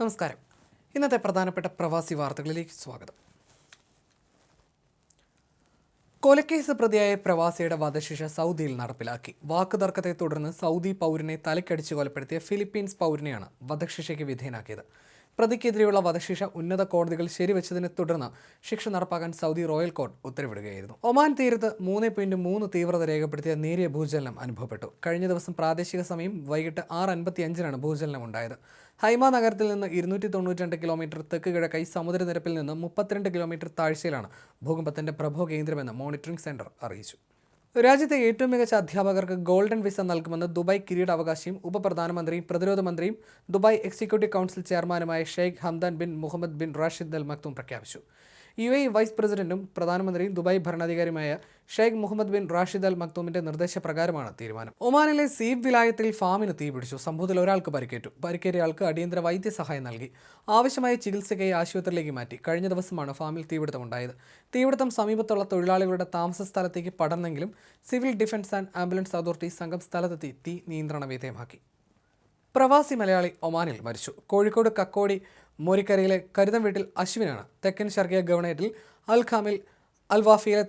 നമസ്കാരം. ഇന്നത്തെ പ്രധാനപ്പെട്ട പ്രവാസി വാർത്തകളിലേക്ക് സ്വാഗതം. കൊലക്കേസ് പ്രതിയായ പ്രവാസിയുടെ വധശിക്ഷ സൗദിയിൽ നടപ്പിലാക്കി. വാക്കുതർക്കത്തെ തുടർന്ന് സൗദി പൗരനെ തലക്കടിച്ച് കൊലപ്പെടുത്തിയ ഫിലിപ്പീൻസ് പൗരനെയാണ് വധശിക്ഷയ്ക്ക് വിധേയനാക്കിയത്. പ്രതിക്കെതിരെയുള്ള വധശിക്ഷ ഉന്നത കോടതികൾ ശരിവെച്ചതിനെ തുടർന്ന് ശിക്ഷ നടപ്പാക്കാൻ സൗദി റോയൽ കോർട്ട് ഉത്തരവിടുകയായിരുന്നു. ഒമാൻ തീരത്ത് മൂന്ന് പോയിന്റ് മൂന്ന് തീവ്രത രേഖപ്പെടുത്തിയ നേരിയ ഭൂചലനം അനുഭവപ്പെട്ടു. കഴിഞ്ഞ ദിവസം പ്രാദേശിക സമയം വൈകിട്ട് ആറ് അൻപത്തി അഞ്ചിനാണ് ഭൂചലനം ഉണ്ടായത്. ഹൈമ നഗരത്തിൽ നിന്ന് ഇരുന്നൂറ്റി തൊണ്ണൂറ്റി രണ്ട് കിലോമീറ്റർ തെക്ക് കിഴക്കായി സമുദ്രനിരപ്പിൽ നിന്ന് മുപ്പത്തിരണ്ട് കിലോമീറ്റർ താഴ്ചയിലാണ് ഭൂകമ്പത്തിന്റെ പ്രഭവ കേന്ദ്രമെന്ന് മോണിറ്ററിംഗ് സെന്റർ അറിയിച്ചു. രാജ്യത്തെ ഏറ്റവും മികച്ച അധ്യാപകർക്ക് ഗോൾഡൻ വിസ നൽകുമെന്ന് ദുബായ് കിരീടാവകാശിയും ഉപപ്രധാനമന്ത്രിയും പ്രതിരോധ മന്ത്രിയും ദുബായ് എക്സിക്യൂട്ടീവ് കൗൺസിൽ ചെയർമാനുമായ Sheikh Hamdan bin Mohammed bin Rashid Al Maktoum പ്രഖ്യാപിച്ചു. യു എ വൈസ് പ്രസിഡന്റും പ്രധാനമന്ത്രിയും Dubai ഭരണാധികാരിയുമായ Sheikh Mohammed bin Rashid Al മക്തൂമിന്റെ നിർദ്ദേശപ്രകാരമാണ് തീരുമാനം. ഒമാനിലെ സീബ് വിലായത്തിൽ ഫാമിന് തീപിടിച്ചു സംഭവത്തിൽ ഒരാൾക്ക് പരിക്കേറ്റു. പരിക്കേറ്റയാൾക്ക് അടിയന്തര വൈദ്യസഹായം നൽകി. ആവശ്യമായ ചികിത്സയ്ക്കായി ആശുപത്രിയിലേക്ക് മാറ്റി. കഴിഞ്ഞ ദിവസമാണ് ഫാമിൽ തീപിടുത്തമുണ്ടായത്. തീപിടുത്തം സമീപത്തുള്ള തൊഴിലാളികളുടെ താമസ സ്ഥലത്തേക്ക് പടർന്നെങ്കിലും civil defence and ambulance authority സംഘം സ്ഥലത്തെത്തി തീ നിയന്ത്രണ വിധേയമാക്കി. പ്രവാസി മലയാളി ഒമാനിൽ മരിച്ചു. കോഴിക്കോട് കക്കോടി മോരിക്കരയിലെ കരുതം വീട്ടിൽ അശ്വിനാണ്. തെക്കൻ ഷർഗിയ ഗവർണേറ്റിൽ അൽ ഖാമിൽ അൽ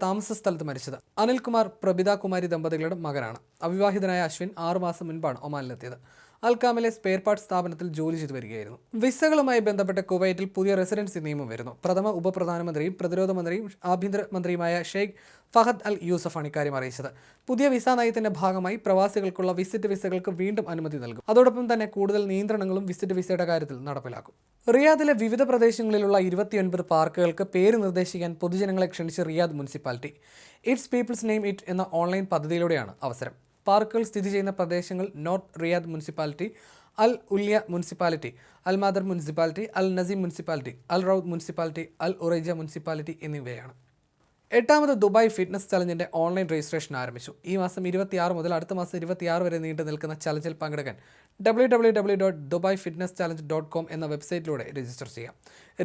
താമസ സ്ഥലത്ത് മരിച്ചത്. അനിൽകുമാർ പ്രഭിത കുമാരി ദമ്പതികളുടെ മകനാണ്. അവിവാഹിതനായ അശ്വിൻ ആറുമാസം മുൻപാണ് ഒമാനിലെത്തിയത്. അൽക്കാമിലെ സ്പെയർ പാർട്ട് സ്ഥാപനത്തിൽ ജോലി ചെയ്തു വരികയായിരുന്നു. വിസകളുമായി ബന്ധപ്പെട്ട് കുവൈറ്റിൽ പുതിയ റെസിഡൻസി നിയമം വരുന്നു. പ്രഥമ ഉപപ്രധാനമന്ത്രിയും പ്രതിരോധ മന്ത്രിയും ആഭ്യന്തര മന്ത്രിയുമായ ഷെയ്ഖ് ഫഹദ് അൽ യൂസഫാണ് ഇക്കാര്യം അറിയിച്ചത്. പുതിയ വിസ നയത്തിന്റെ ഭാഗമായി പ്രവാസികൾക്കുള്ള വിസിറ്റ് വിസകൾക്ക് വീണ്ടും അനുമതി നൽകും. അതോടൊപ്പം തന്നെ കൂടുതൽ നിയന്ത്രണങ്ങളും വിസിറ്റ് വിസയുടെ കാര്യത്തിൽ നടപ്പിലാക്കും. റിയാദിലെ വിവിധ പ്രദേശങ്ങളിലുള്ള ഇരുപത്തിയൊൻപത് പാർക്കുകൾക്ക് പേര് നിർദ്ദേശിക്കാൻ പൊതുജനങ്ങളെ ക്ഷണിച്ച് Riyadh municipality. It's people's name it എന്ന ഓൺലൈൻ പദ്ധതിയിലൂടെയാണ് അവസരം. പാർക്കുകൾ സ്ഥിതി ചെയ്യുന്ന പ്രദേശങ്ങൾ north Riyadh municipality Al Ulya municipality Al Mather municipality Al Naseem municipality Al Rawdah municipality Al Uraija municipality എന്നിവയാണ്. എട്ടാമത് ദുബായ് ഫിറ്റ്നസ് ചലഞ്ചിന്റെ ഓൺലൈൻ രജിസ്ട്രേഷൻ ആരംഭിച്ചു. ഈ മാസം ഇരുപത്തിയാറ് മുതൽ അടുത്ത മാസം ഇരുപത്തിയാറ് വരെ നീണ്ടു നിൽക്കുന്ന ചലഞ്ചിൽ പങ്കെടുക്കാൻ W W W dot Dubai fitness challenge dot com എന്ന വെബ്സൈറ്റിലൂടെ രജിസ്റ്റർ ചെയ്യാം.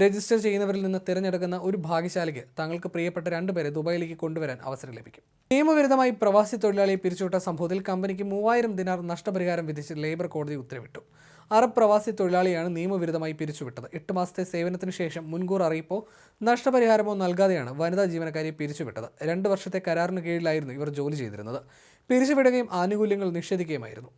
രജിസ്റ്റർ ചെയ്യുന്നവരിൽ നിന്ന് തിരഞ്ഞെടുക്കുന്ന ഒരു ഭാഗ്യശാലിക്ക് തങ്ങൾക്ക് പ്രിയപ്പെട്ട രണ്ടുപേരെ ദുബായിലേക്ക് കൊണ്ടുവരാൻ അവസരം ലഭിക്കും. നിയമവിരുദ്ധമായി പ്രവാസി തൊഴിലാളിയെ പിരിച്ചുവിട്ട സംഭവത്തിൽ കമ്പനിക്ക് മൂവായിരം ദിനാർ നഷ്ടപരിഹാരം വിധിച്ച് ലേബർ കോടതി ഉത്തരവിട്ടു. അറബ് പ്രവാസി തൊഴിലാളിയാണ് നിയമവിരുദ്ധമായി പിരിച്ചുവിട്ടത്. എട്ട് മാസത്തെ സേവനത്തിന് ശേഷം മുൻകൂർ അറിയിപ്പോ നഷ്ടപരിഹാരമോ നൽകാതെയാണ് വനിതാ ജീവനക്കാരിയെ പിരിച്ചുവിട്ടത്. രണ്ട് വർഷത്തെ കരാറിന് കീഴിലായിരുന്നു ഇവർ ജോലി ചെയ്തിരുന്നത്. പിരിച്ചുവിടുകയും ആനുകൂല്യങ്ങൾ നിഷേധിക്കുകയുമായിരുന്നു.